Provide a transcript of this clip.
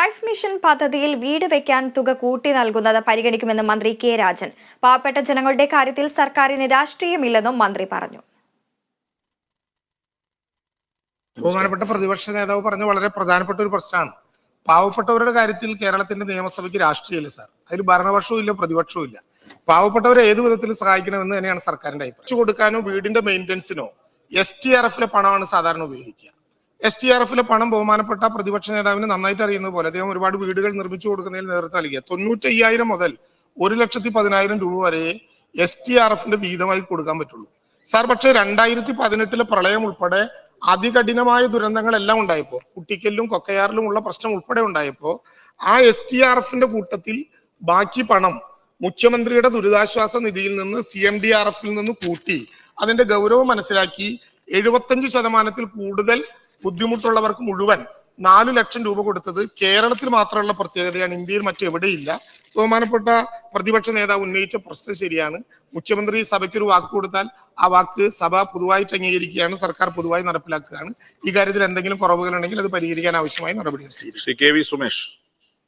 Life mission പദ്ധതിയിൽ വീട് വെക്കാൻ തുക കൂട്ടി നൽകുന്നത് പരിഗണിക്കുമെന്ന് മന്ത്രി കെ രാജൻ. പാവപ്പെട്ട ജനങ്ങളുടെ കാര്യത്തിൽ സർക്കാരിന് രാഷ്ട്രീയമില്ലെന്നും മന്ത്രി പറഞ്ഞു. ബഹുമാനപ്പെട്ട പ്രതിപക്ഷ നേതാവ് പറഞ്ഞ വളരെ പ്രധാനപ്പെട്ട ഒരു പ്രശ്നമാണ്. പാവപ്പെട്ടവരുടെ കാര്യത്തിൽ കേരളത്തിന്റെ നിയമസഭയ്ക്ക് രാഷ്ട്രീയമില്ല സാർ. അതിൽ ഭരണപക്ഷവും ഇല്ല പ്രതിപക്ഷവും ഇല്ല. പാവപ്പെട്ടവരെ ഏത് വിധത്തിൽ സഹായിക്കണമെന്ന് തന്നെയാണ് സർക്കാരിന്റെ അഭിപ്രായം. കൊടുക്കാനോ വീടിന്റെ മെയിന്റനൻസിനോ എസ് ടി ആർ എഫിലെ പണമാണ് സാധാരണ ഉപയോഗിക്കുക. എസ് ടി ആർ എഫിലെ പണം ബഹുമാനപ്പെട്ട പ്രതിപക്ഷ നേതാവിന് നന്നായിട്ട് അറിയുന്നത് പോലെ അദ്ദേഹം ഒരുപാട് വീടുകൾ നിർമ്മിച്ചു കൊടുക്കുന്നതിൽ നേതൃത്വം നൽകിയ തൊണ്ണൂറ്റി അയ്യായിരം മുതൽ ഒരു ലക്ഷത്തി പതിനായിരം രൂപ വരെ എസ് ടി ആർ എഫിന്റെ വീതമായി കൊടുക്കാൻ പറ്റുള്ളൂ. സാർ പക്ഷേ രണ്ടായിരത്തി പതിനെട്ടിലെ പ്രളയം ഉൾപ്പെടെ അതികഠിനമായ ദുരന്തങ്ങളെല്ലാം ഉണ്ടായപ്പോ കുട്ടിക്കല്ലും കൊക്കയാറിലും ഉള്ള പ്രശ്നം ഉൾപ്പെടെ ഉണ്ടായപ്പോ ആ എസ് ടി ആർ എഫിന്റെ കൂട്ടത്തിൽ ബാക്കി പണം മുഖ്യമന്ത്രിയുടെ ദുരിതാശ്വാസ നിധിയിൽ നിന്ന് സി എം ഡി ആർ എഫിൽ നിന്ന് കൂട്ടി അതിന്റെ ഗൗരവം മനസ്സിലാക്കി എഴുപത്തഞ്ച് ശതമാനത്തിൽ കൂടുതൽ ബുദ്ധിമുട്ടുള്ളവർക്ക് മുഴുവൻ നാലു ലക്ഷം രൂപ കൊടുത്തത് കേരളത്തിൽ മാത്രമുള്ള പ്രത്യേകതയാണ്. ഇന്ത്യയിൽ മറ്റെവിടെയില്ല. ബഹുമാനപ്പെട്ട പ്രതിപക്ഷ നേതാവ് ഉന്നയിച്ച പ്രശ്നം ശരിയാണ്. മുഖ്യമന്ത്രി സഭയ്ക്കൊരു വാക്ക് കൊടുത്താൽ ആ വാക്ക് സഭ പൊതുവായിട്ട് അംഗീകരിക്കുകയാണ്. സർക്കാർ പൊതുവായി നടപ്പിലാക്കുകയാണ്. ഈ കാര്യത്തിൽ എന്തെങ്കിലും കുറവുകൾ ഉണ്ടെങ്കിൽ അത് പരിഹരിക്കാൻ ആവശ്യമായ നടപടികൾ സ്വീകരിക്കും.